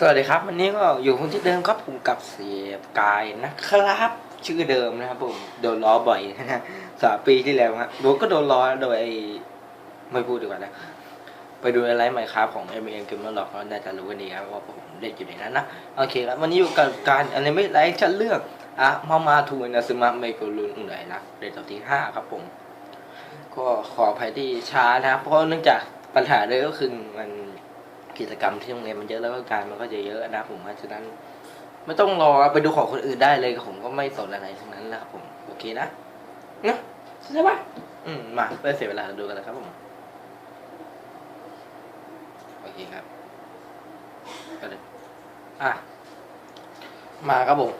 สวัสดีครับ วันนี้ก็อยู่คนที่เดิมครับผมกับเสียบกายนะครับ ชื่อเดิมนะครับผมโดนล้อบ่อยนะฮะสามปีที่แล้วฮะโดนก็โดนล้อโดยไอ้ไม่พูดดีกว่านะ ไปดูอะไรใหม่ครับของ m m เกมเมอร์หลอกก็น่าจะรู้กันดีครับว่าผมเล่นอยู่ในนั้นนะโอเคแล้ววันนี้อยู่กับการอะไรไม่ไลค์ฉันเลือกอะมามาทูนาซึมะเมโกรุนอุ่นไหนนะเรทต่อที่ห้าครับผม ก็ขออภัยที่ช้านะเพราะเนื่องจากปัญหาเลยก็คือมัน กิจกรรมที่โรงเรียนมันเยอะแล้วก็การมันก็จะเยอะนะผมเพราะฉะนั้น ไม่ต้องรอไปดูของคนอื่นได้เลยผมก็ไม่สนอะไรทั้งนั้นแหละครับผมโอเคนะนะใช่ปะอืมมาเพื่อเสียเวลาดูกันเลยครับผมโอเคครับก็เลยอะมาครับผม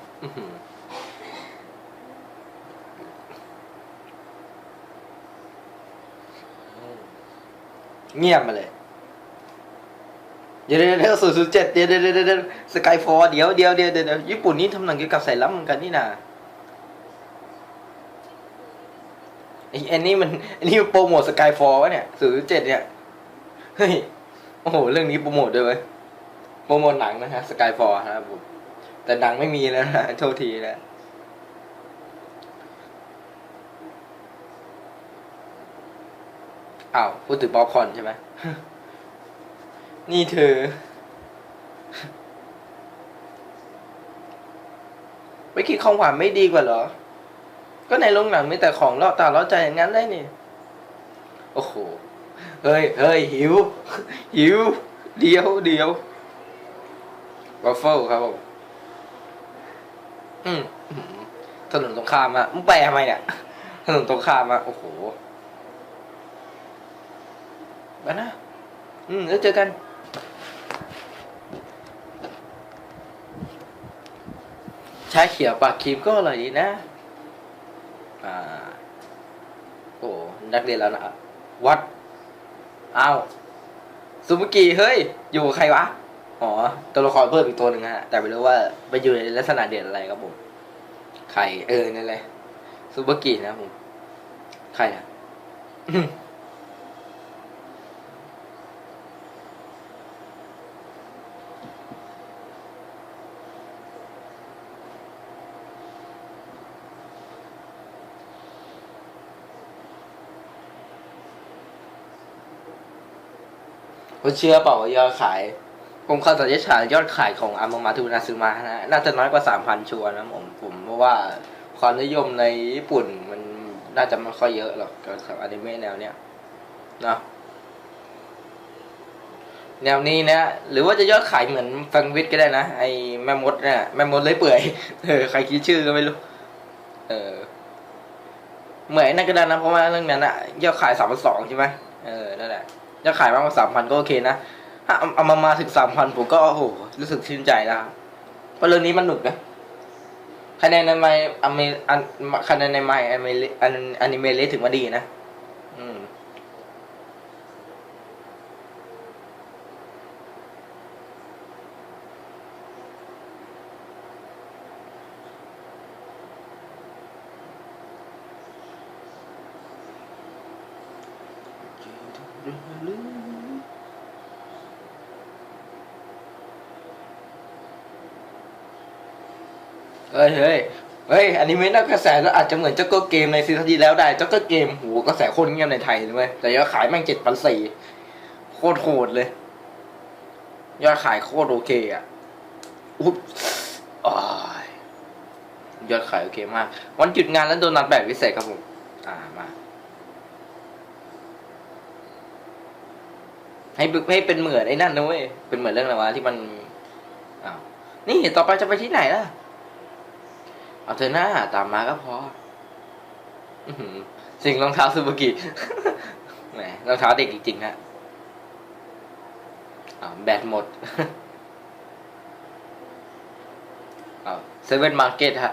เงียบมาเลย เดี๋ยวเดี๋ยวเดี๋ยวศูนย์ศูนย์เจ็ดเดี๋ยวเดี๋ยวเดี๋ยวเดี๋ยวสกายฟอร์เดี๋ยวเดี๋ยวเดี๋ยวเดี๋ยวญี่ปุ่นนี่ทำหนังเกี่ยวกับสายลับเหมือนกันนี่นะไอ้อันนี้มันอันนี้มันโปรโมทสกายฟอร์วะเนี่ยศูนย์เจ็ดเนี่ยเฮ้ยโอ้โหเรื่องนี้โปรโมทด้วยเว้ยโปรโมทหนังนะฮะสกายฟอร์นะครับผมแต่หนังไม่มีแล้วนะโทษทีนะอ้าวพูดถึงป๊อปคอนใช่ไหม นี่เธอ ไม่คิดของหวานไม่ดีกว่าเหรอ ก็ในโรงหนังมีแต่ของล่อตาล่อใจอย่างนั้นได้นี่ โอ้โห เฮ้ยเฮ้ยหิว หิว เดียวเดียววัฟเฟิลครับผมอืมถนนตรงข้ามอะมึงแปลทำไมเนี่ย ถนนตรงข้ามอะโอ้โหไปนะ อืม แล้วเจอกัน ชาเขียวปากครีมก็อร่อยดีนะ อ่า โอ้นักเรียนแล้วนะวัดอ้าวซูมุกิเฮ้ย อยู่กับใครวะ อ๋อ ตัวละครเพิ่มอีกตัวหนึ่งฮะ แต่ไม่รู้ว่าไปอยู่ในลักษณะเด่นอะไรครับผม ใคร เออ นั่นแหละซูมุกินะผม ใครอะ คุณเชื่อเปล่าว่ายอดขายผมคาดสันนิษฐานยอดขายของอามามาทูนาซึมะนะน่าจะน้อยกว่าสามพันชัวนะผมผมเพราะว่าความนิยมในญี่ปุ่นมันน่าจะไม่ค่อยเยอะหรอกกับอนิเมะแนวเนี้ยเนาะแนวนี้นะหรือว่าจะยอดขายเหมือนฟังวิทก็ได้นะไอ้แม่มดเนี่ยแม่มดเลยเปื่อยเออใครคิดชื่อก็ไม่รู้ เออเหมือนนั่นก็ได้นะเพราะว่าเรื่องนั้นอะยอดขายสามพันสองใช่ไหมเออนั่นแหละ จะขายมากกว่าสามพันก็โอเคนะถ้าเอามามาถึงสามพันผมก็โอ้โหรู้สึกชื่นใจแล้วเพราะเรื่องนี้มันหนุกนะคะแนนในไมอเมอันคะแนนในไมอเมอันอนิเมะเลถึงมาดีนะ อืม เฮ้ยเฮ้ยเฮ้ยอันนี้ไม่น่ากระแสแล้วอาจจะเหมือนเจ้าก็เกมในซีซั่นที่แล้วได้เจ้าก็เกมโหกระแสโคตรเงียบในไทยเลยเว้ยแต่ยอดขายแม่งเจ็ดพันสี่โคตรโหดเลย ยอดขายโคตรโอเคอะอุ๊บอยอดขายโอเคมาก วันหยุดงานแล้วโดนัทแบบพิเศษครับผม อ่ามา ให้บึกให้เป็นเหมือนไอ้นั่นนะเว้ยเป็นเหมือนเรื่องอะไรวะที่มันอ้าวนี่ต่อไปจะไปที่ไหนล่ะ เอาเธอหน้าตามมาก็พอสิ่งรองเท้าซูบุกิแหมรองเท้าเด็กจริงๆฮะอ้าวแบตหมดอ้าวเซเว่นมาร์เก็ตฮะ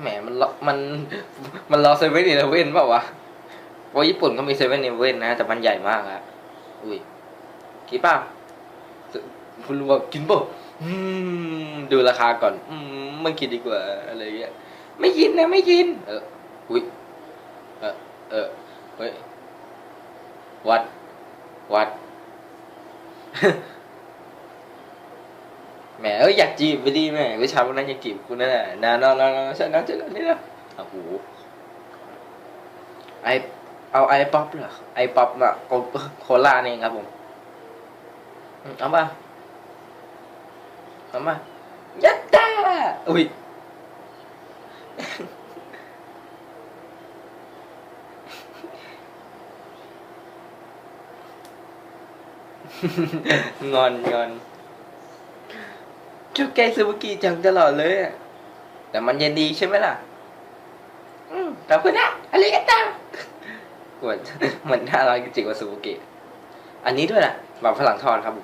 แหมมันรอมันมันรอเซเว่นอีเลเว่นเปล่าวะ เพราะญี่ปุ่นก็มีเซเว่นอีเลเว่นนะแต่มันใหญ่มากอะอุ้ยคิดป่ะคุณรู้ว่ากินเปล่าอืมดูราคาก่อน อืมไม่คิดดีกว่าอะไรเงี้ยไม่ยินนะไม่ยิน เอออุ้ยเออเออเฮ้ยวัด วัดแมเอ้ยอยากจีบไปดีแหม่วิชาวันนั้นอยากจีบคุณนั่นแหละนานนอนนอนฉันนั่งเจอนี่นะโอ้โหไอ เอาไอป๊อปเหรอไอป๊อปอะโคโคลานี่เองครับผมอืมเอาป่ะเอามายัดตาอุ้ยงอนงอนชุดแกซูบุกิจังตลอดเลยอะแต่มันเย็นดีใช่ไหมล่ะ อืมขอบคุณนะอะไรกัน กวดเหมือนน่ารักจริงๆว่าซูบุกิอันนี้ด้วยนะแบบฝรั่งทอดครับ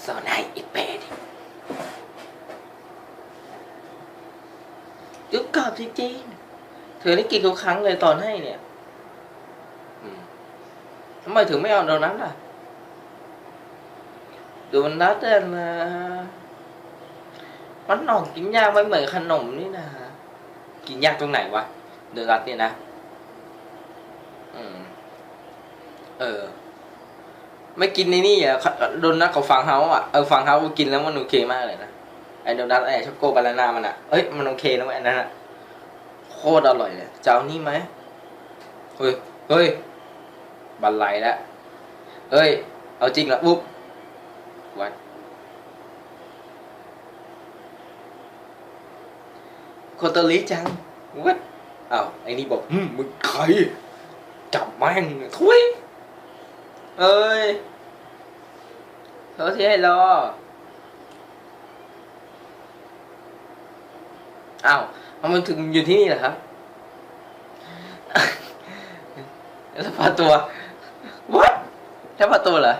โซนายอีเปดยุบกรอบจริงๆเธอได้กินทุกครั้งเลยตอนให้เนี่ยทำไมถึงไม่เอาโดนัทล่ะโดนัทอะนะมันหนอกกินยากไม่เหมือนขนมนี่นะกินยากตรงไหนวะ โดนัทเนี่ยนะ อืม เออ ไม่กินในนี่อะโดนนัทของฟังเฮาอะเออฟังเฮากินแล้วมันโอเคมากเลยนะไอ้โดนัทไอ้ช็อกโกบานานามันอะเอ้ยมันโอเคนะเว้นนั้นอะโคตรอร่อยเลยจะเอานี่ไหมเฮ้ยเฮ้ยบันไลแล้วเฮ้ย เอาจริงละปุ๊บวัดโคตรลิจังวัด อ้าวไอ้นี่บอกอืมมึงใครจับแม่งทุยเอ้ยเขาที่ให้รออ้าวทำไมถึงอยู่ที่นี่ล่ะครับแล้วพาตัว what แค่พาตัวเหรอ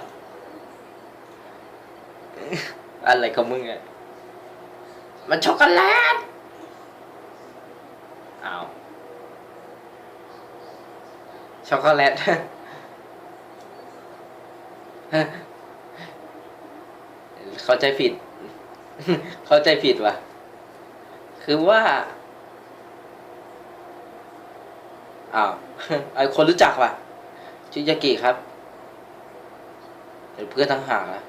อะไรของมึงอะมันช็อกโกแลต อ้าว ช็อกโกแลตเข้าใจผิด เข้าใจผิดว่ะ คือว่าอ้าวไอคนรู้จักว่ะชื่อยากิครับเป็นเพื่อนทั้งหากอะ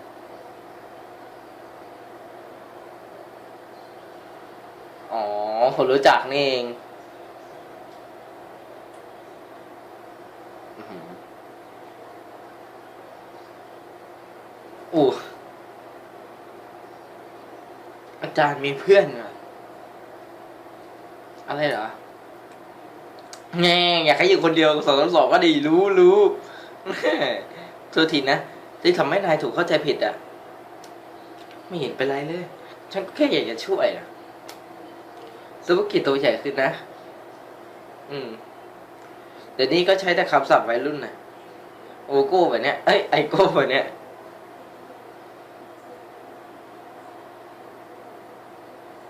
อ๋อ คนรู้จักนี่เองอื้อหือ อู้อาจารย์มีเพื่อนเหรอะไรเหรอแง่อยากให้อยู่คนเดียวสองสองก็ดีรู้รู้โทษทีนะที่ทำให้นายถูกเข้าใจผิดอะ ไม่เห็นเป็นไรเลย ฉันแค่อยากจะช่วยนะซูบุกิตัวใหญ่ขึ้นนะ อืมเดี๋ยวนี้ก็ใช้แต่คำศัพท์วัยรุ่นนะโอโก้แบบเนี้ย เอ้ยไอโก้แบบเนี้ย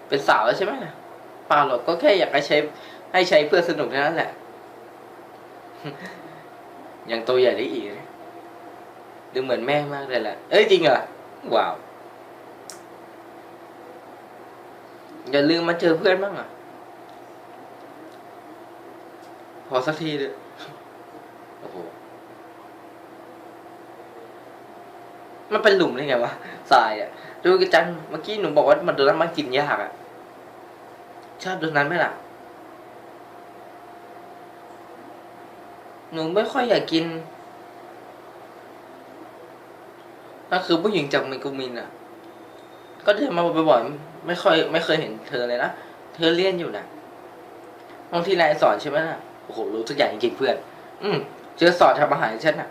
เป็นสาวแล้วใช่ไหมนะเปล่าหรอกก็แค่อยากให้ใช้ ให้ใช้เพื่อสนุกเท่านั้นแหละยังตัวใหญ่ได้อีกดูเหมือนแม่มากเลยแหละ เอ้ยจริงเหรอว้าวอย่าลืมมาเจอเพื่อนบ้างอะ พอสักทีเลยโอ้โห มันเป็นหลุมได้ไงวะทรายอะ ดูกันจัง เมื่อกี้หนูบอกว่ามันโดนน้ำมันกินยากอะ ชอบโดนนั้นไหมล่ะ หนูไม่ค่อยอยากกินถ้าคือผู้หญิงจากเมกุมินอะ ก็เดินมาบ่อยๆไม่ค่อย ไม่เคยเห็นเธอเลยนะ เธอเรียนอยู่นะบางทีนายสอนใช่ไหมน่ะ โอ้โห รู้ทุกอย่างจริงๆเพื่อน อืมเจอสอนทำอาหารฉันน่ะ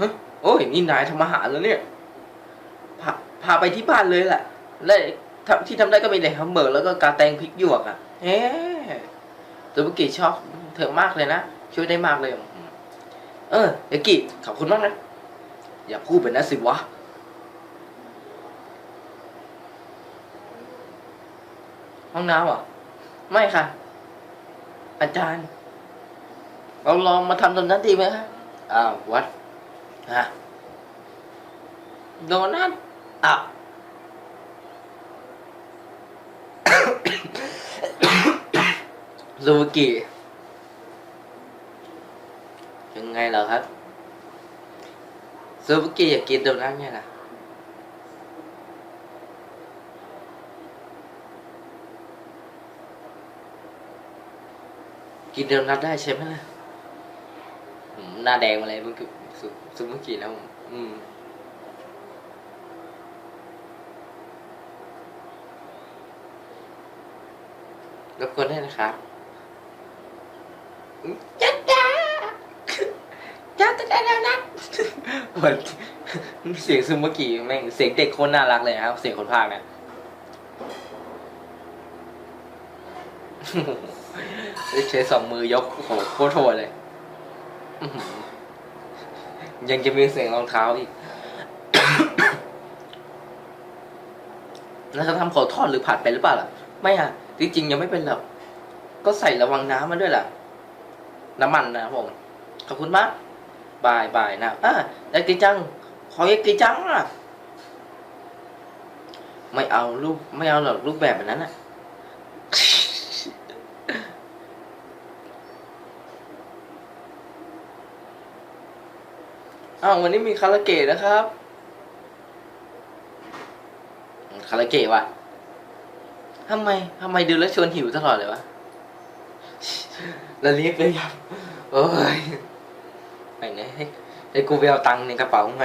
ฮะโอ้ยนี่นายทำอาหารแล้วเนี่ย พาพาไปที่บ้านเลยแหละและ ที่ทำได้ก็มีแต่แฮมเบอร์แล้วก็กาแตงพริกหยวกอะเอ๊ะตัวบุกิชอบเธอมากเลยนะ ช่วยได้มากเลยอืมเออเอกิขอบคุณมากนะ อย่าพูดแบบนั้นสิวะห้องน้ำอะ ไม่ค่ะ อาจารย์ เราลองมาทำตรงนั้นดีไหมครับอ้าววัดฮะโดนัทอ้า ซูบุกิยังไงเหรอครับซูบุกิอยากกินโดนัทเนี่ยนะกินโดนัทได้ใช่ไหมล่ะหน้าแดงอะไรมันคือซูบุกิแล้วอืมรบกวนได้นะครับ เหมือนเสียงซึมเมื่อกี้แม่งเสียงเด็กคนน่ารักเลยนะครับ เสียงคนพากเนี่ยได้ใช้สองมือยกโอ้โหโคตรโหดเลยยังจะมีเสียงรองเท้าอีก แล้วเขาทำขอทอดหรือผัดไปหรือเปล่าล่ะ ไม่อะ จริงๆยังไม่เป็นหรอก ก็ใส่ระวังน้ำมาด้วยล่ะ น้ำมันนะผม ขอบคุณมาก บายบายนะอะยากิจังขอยากิจังอะไม่เอารูปไม่เอาหรอกรูปแบบแบบนั้นอะอ้าววันนี้มีคาราเกะนะครับคาราเกะวะทำไมทำไมดูแล้วชวนหิวตลอดเลยวะแล้วเรียกเลยยับโอ้ย ให้กูไปเอาตังค์ในกระเป๋าไง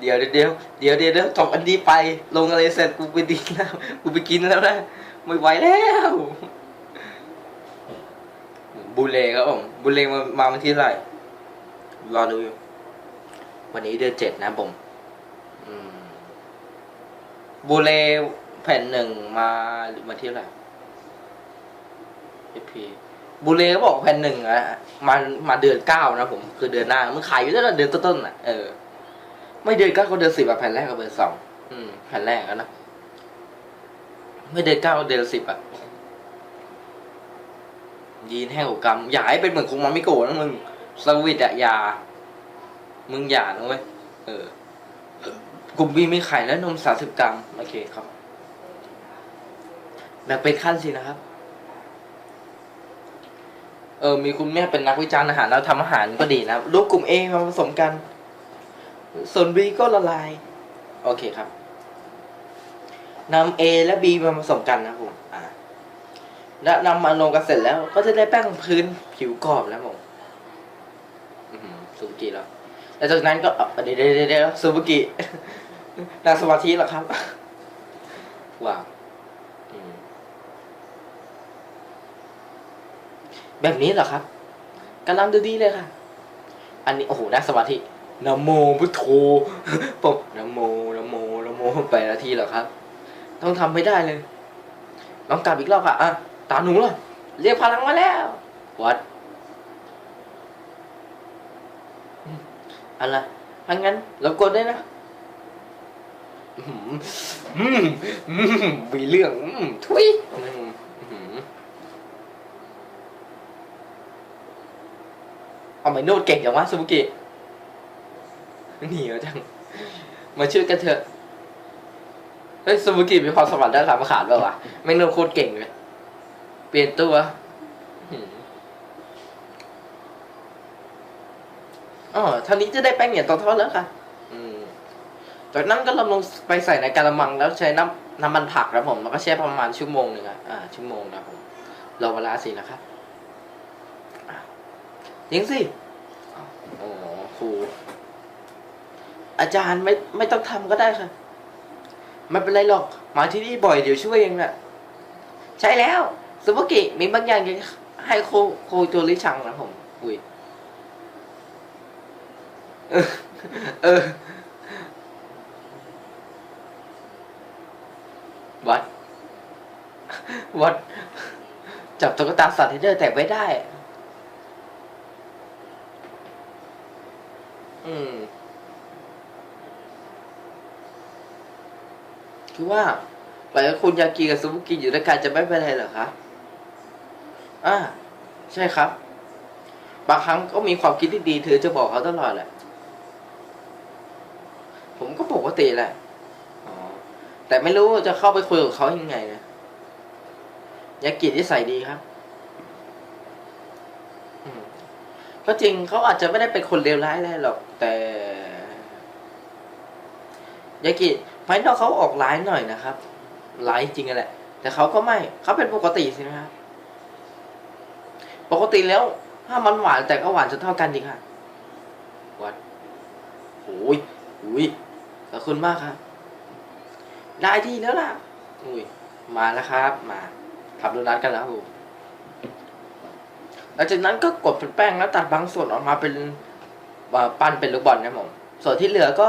เดี๋ยวเดี๋ยวเดี๋ยวเดี๋ยวเดี๋ยวจบอันนี้ไป ลงอะไรเสร็จกูไปดินแล้วกูไปกินแล้วนะไม่ไหวแล้วบูเลครับผมบูเลมามาวันที่ไรรอดูอยู่วันนี้เดือนเจ็ดนะผมบูเลแผ่นหนึ่งมามาที่เท่ไรพี บูเลก็บอกแผ่นหนึ่งอะมามาเดือนเก้านะผมคือเดือนหน้ามันขายอยู่ตั้งแต่เดือนต้นๆอะเออไม่เดือนเก้าก็เดือนสิบอะแผ่นแรกกับเดือนสองอืมแผ่นแรกอะนะไม่เดือนเก้าเดือนสิบอะยีนแห้งกว่ากรรมอย่าให้เป็นเหมือนคงมาไม่โกนะมึงสวิตอะยา มึงอย่านะเว้ยเออกลุ่มบีมีไข่และนมสามสิบกรัมโอเคครับแบ่งเป็นขั้นสินะครับ เออมีคุณแม่เป็นนักวิจารณ์อาหารแล้วทำอาหารก็ดีนะรูปกลุ่ม A มาผสมกัน ส่วน B ก็ละลาย โอเคครับนำ A และ B มาผสมกันนะผมอ่าและนำมาลงกันเสร็จแล้ว ก็จะได้แป้งพื้นผิวกรอบแล้วผมอือหือซูบุกิแล้วแล้วจากนั้นก็เดี๋ยวเดี๋ยวเดี๋ยวเดี๋ยวซูบุกินั่งสมาธิเหรอครับว้าวอืม แบบนี้เหรอครับกำลังดูดีเลยค่ะ อันนี้โอ้โหนั่งสมาธินะโมพุทโธปุ๊บนะโมนะโมนะโมไปนาทีเหรอครับ ต้องทำไม่ได้เลยลองกลับอีกรอบค่ะอะตาหนูเหรอเรียกพลังมาแล้ววัดอืมอะไรถ้างั้นเรากดได้นะอืมอืมอืมมีเรื่องอืมทุยอืมอืม เอาไมโนดเก่งอย่างวะซูบุกิเหนียวจัง มาช่วยกันเถอะ เฮ้ยซูบุกิมีความสามารถด้านสามขาดเปล่าวะแม่โนดโคตรเก่งเลย เปลี่ยนตัวะอ๋อท่านี้จะได้แป้งเหนียวตอนทอดแล้วค่ะจากนั้นก็เราลงไปใส่ในกระมังแล้วใช้น้ำน้ำมันผักครับผม แล้วก็แช่ประมาณชั่วโมงหนึ่งอะ อ่า ชั่วโมงนะผมรอเวลาสินะครับ ยิงสิอ้าวโอ้โหครู อาจารย์ไม่ไม่ต้องทำก็ได้ค่ะไม่เป็นไรหรอก มาที่นี่บ่อยเดี๋ยวช่วยเองแหละใช่แล้วซุปเปอร์กิมีบางอย่างจะให้โคโคโจริชังนะผม อุ้ยเออเออวัด วัด จับตุ๊กตาสัตว์ให้เดินแต่ไม่ได้ อืม คือว่าไปกับคุณยากิกับซูบุกิอยู่ด้วยกันจะไม่เป็นไรเหรอคะอ่าใช่ครับ บางครั้งก็มีความคิดที่ดีเธอจะบอกเขาตลอดแหละ ผมก็ปกติแหละแต่ไม่รู้จะเข้าไปคุยกับเขายังไงนะยากิที่ใส่ดีครับอืม ก็จริงเขาอาจจะไม่ได้เป็นคนเลวร้ายอะไรหรอก แต่ยากิภายนอกเขาออกร้ายหน่อยนะครับร้ายจริงแหละ แต่เขาก็ไม่เขาเป็นปกติสินะครับปกติแล้ว ถ้ามันหวานแต่ก็หวานจนเท่ากันดีค่ะวัดโอ้ยอุ้ยขอบคุณมากครับ ได้ที่แล้วล่ะอุ้ยมาแล้วครับ มาทำโดนัทกันแล้วครับผม หลังจากนั้นก็กดเป็นแป้งแล้วตัดบางส่วนออกมาเป็นปั้นเป็นลูกบอลนะผม ส่วนที่เหลือก็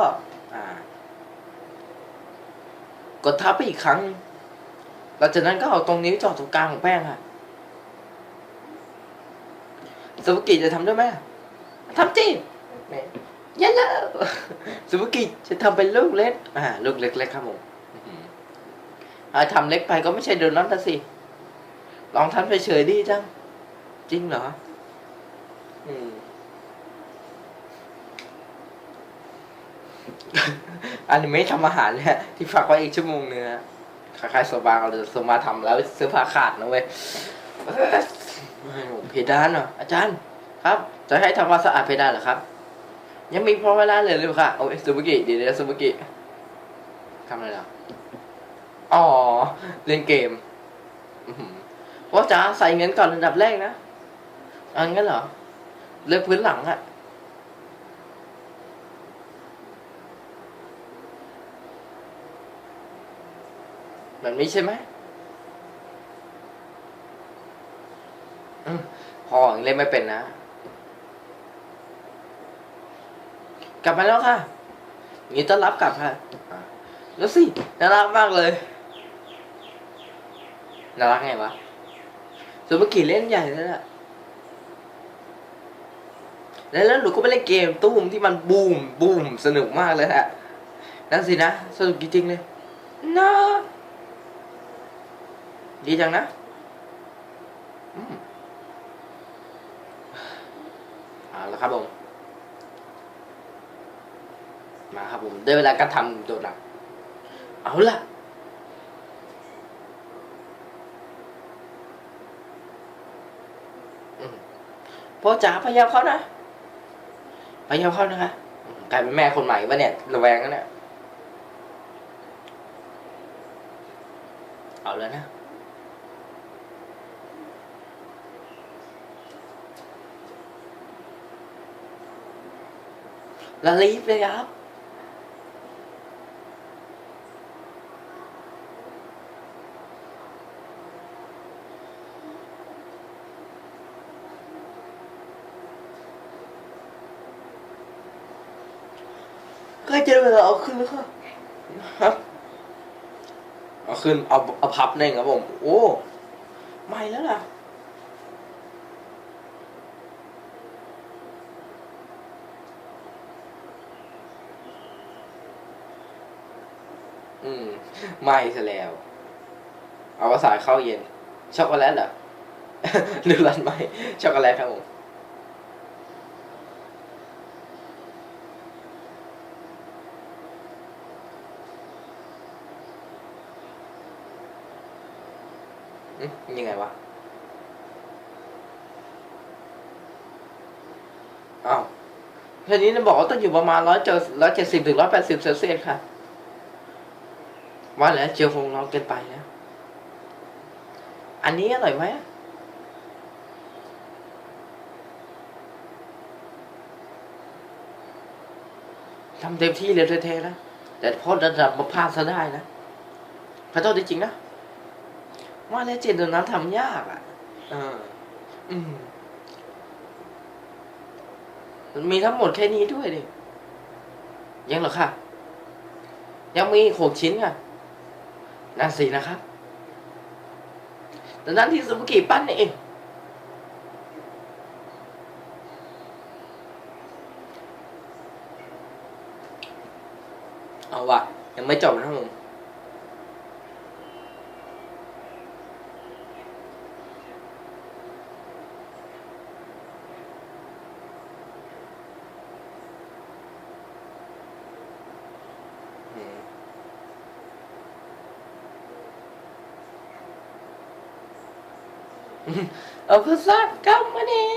กดทับไปอีกครั้ง หลังจากนั้นก็เอาตรงนิ้วจ่อตรงกลางของแป้งค่ะสมุกิจะทำได้ไหมทำจียันแล้วสมุกิจะทำเป็นลูกเล็ก อ่า ลูกเล็กๆครับผมอ่าทำเล็กไปก็ไม่ใช่โดนัทนะสิ ลองทำเฉยๆดีจัง จริงเหรอ อืม อันนี้ไม่ทำอาหารเลยฮะที่ฝากไว้อีกชั่วโมงนึงฮะคล้ายๆโซบาเราจะโซมาทำแล้วเสื้อผ้าขาดนะเว้ยเอ้ยเพดานเหรออาจารย์ ครับ จะให้ทำความสะอาดเพดานเหรอครับ ยังมีพอเวลาเหลยหรือค่ะโอ้ยซูบุกิเดี๋ยวเดี๋ยวซูบุกิทำอะไรเหรออ๋อ เล่นเกมอื้อหือว่าจะใส่เงินก่อนอันดับแรกนะ อันงั้นเหรอเลือกพื้นหลังอะแบบนี้ใช่ไหมอพอเล่นไม่เป็นนะ กลับมาแล้วค่ะยินดีต้อนรับกลับค่ะแล้วสิน่ารักมากเลยน่ารักไงวะสุภกิจเล่นใหญ่แล้วล่ะ แล้วแล้วหนูก็ไปเล่นเกมตู้มที่มันบูมบูมสนุกมากเลยฮะนั่นสินะสนุกจริงเลยนะดีจังนะอืมเอาละครับผมมาครับผมได้เวลาการทำโดนัทเอาล่ะพ่อจ๋าพยายามเขานะ พยายาเข้านะคะกลายเป็นแม่คนใหม่ปะเนี่ยระแวงกันเนี่ยเอาแล้วนะแล้วรีบเลยครับ ใกล้จะได้เวลาเอาขึ้นแล้วค่ะฮะเอาขึ้นเอาเอาพับหนึ่งครับผม โอ้ไม่แล้วล่ะอืมไม่ซะแล้วเอาภาษาเข้าเย็น ช็อกโกแลตเหรอหรือรันไม่ช็อกโกแลตครับผม ยังไงวะอ้าวทีนี้นะบอกว่าต้องอยู่ประมาณร้อยเจอร้อยเจ็ดสิบถึงร้อยแปดสิบเซลเซียสค่ะว่าแล้วเจียวคงร้อนเกินไปนะ อันนี้อร่อยไหมทำเต็มที่เลยเท่ๆนะแต่พอระดับมาพลาดซะได้นะขอโทษจริงๆนะ ว่าแล้วเจนโดนัททำยากอะเออ อืมมีทั้งหมดแค่นี้ด้วยดิ ยังเหรอค่ะ ยังมีหกชิ้นค่ะนั่นสินะครับแต่นั้นที่สุภกิปั้นเองเอาวะยังไม่จบนะครับผม อืม เอาคือซักกำมาเนี่ย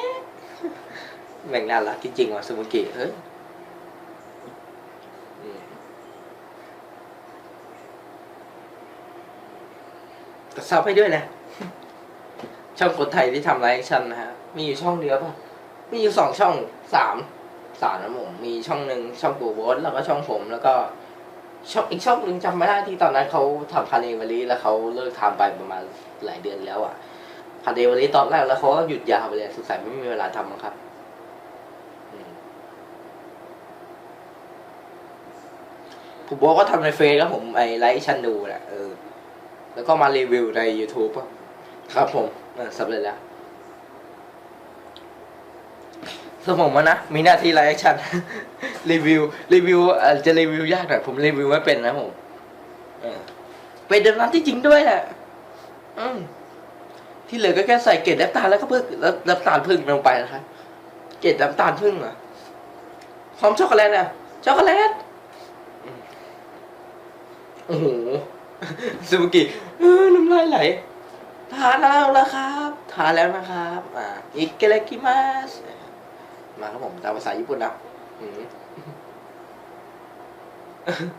แม่งน่ารักจริงๆว่ะสมุกิเฮ้ยอืมก็ซับให้ด้วยนะ ช่องคนไทยที่ทำไลฟ์แอคชั่นนะฮะ มีอยู่ช่องเดียวป่ะ มีอยู่สองช่องสามสามนะผมมีช่องหนึ่งช่องกูโบสแล้วก็ช่องผมแล้วก็ช่องอีกช่องหนึ่งจำไม่ได้ที่ตอนนั้นเขาทำคาเนวารีแล้วเขาเลิกทำไปประมาณหลายเดือนแล้วอะ คาเนวารีตอนแรกแล้วเขาก็หยุดยาวไปเลยสงสัยไม่มีเวลาทำมั้งครับผมบอกก็ทำในเฟซแล้วผมไอไลค์ชันดูแหละเออแล้วก็มารีวิวใน YouTube ครับผมเออสำเร็จแล้วสมองมันนะ มีหน้าที่ไลค์ชันรีวิว รีวิวจะรีวิวยากหน่อยผมรีวิวไม่เป็นนะผมเออเป็นเดิมนั้นที่จริงด้วยแหละอืม ที่เหลือก็แค่ใส่เกล็ดน้ำตาลแล้วก็เพิ่งแล้วน้ำตาลพึ่งลงไปนะครับเกล็ดน้ำตาลพึ่งเหรอหอมช็อกโกแลตอะช็อกโกแลตโอ้โหซูบุกิน้ำลายไหลทานแล้วนะครับทานแล้วนะครับอ่าอิเกเลกิมัสมาครับผมตามภาษาญี่ปุ่นนะอืม อื้อหือ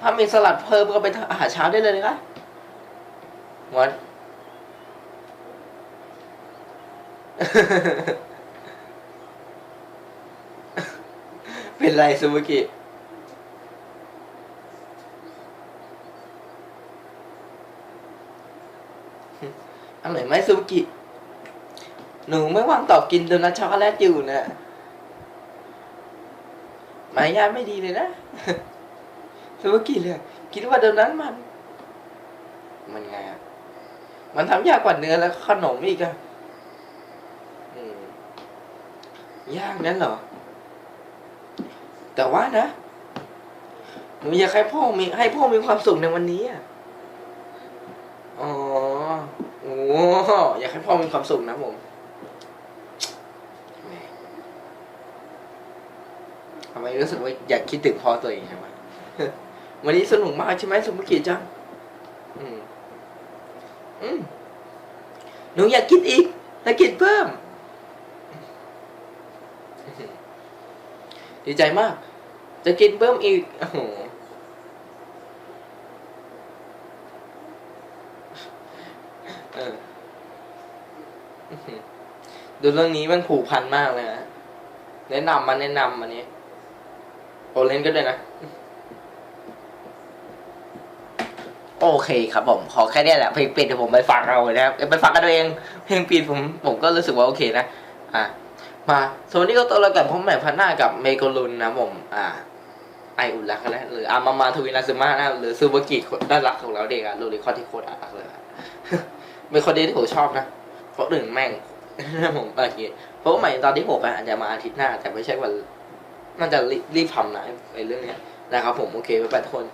ถ้ามีสลัดเพิ่มก็เป็นอาหารเช้าได้เลยนะคะวันเป็นไรซูบุกิอร่อยไหมซูบุกิ หนูไม่ว่างตอบกินโดนัทช็อกโกแลตอยู่นะ มารยาทไม่ดีเลยนะซูบุกิเลยคิดว่าโดนัทมัน มันไงอะมันทำยากกว่าเนื้อแล้วขนมอีกอะยากนั้นเหรอ แต่ว่านะหนูอยากให้พ่อมีให้พ่อมีความสุขในวันนี้อะอ๋อโอ้อยากให้พ่อมีความสุขนะผมทำไมรู้สึกว่าอยากคิดถึงพ่อตัวเองใช่ไหมวันนี้สนุกมากใช่ไหมสมุกิจังอืมอืมหนูอยากกินอีกอยากกินเพิ่ม ดีใจมาก จะกินเพิ่มอีกโอ้โหเอออื้อหือดูเรื่องนี้มันผูกพันมากเลยนะแนะนำมาแนะนำอันนี้ โอเล่นก็ได้นะ โอเคครับผม ขอแค่เนี้ยแหละเพลงปิดเดี๋ยวผมไปฟังเอาเลยนะครับไปฟังกันเอาเอง เพลงปิดผมผมก็รู้สึกว่าโอเคนะ อะ มาสวัสดีก็ตัวเรากับผมแหม่พันหน้ากับเมโกลุนนะผม อ่า ไออุ่นรักนะหรืออามามาทวินาซึมานะหรือซูเบอร์กิคนน่ารักของเราเด็กอะโรลิคอนที่โคตรน่ารักเลยอะเป็นคนเดียวที่ผมชอบนะ เพราะหนึ่งแม่งผมโอเคเพราะว่าใหม่ตอนที่หกอะอาจจะมาอาทิตย์หน้า แต่ไม่ใช่วัน น่าจะรีบทำนะไอ้เรื่องเนี้ยนะครับผมโอเคไปไปทุกคน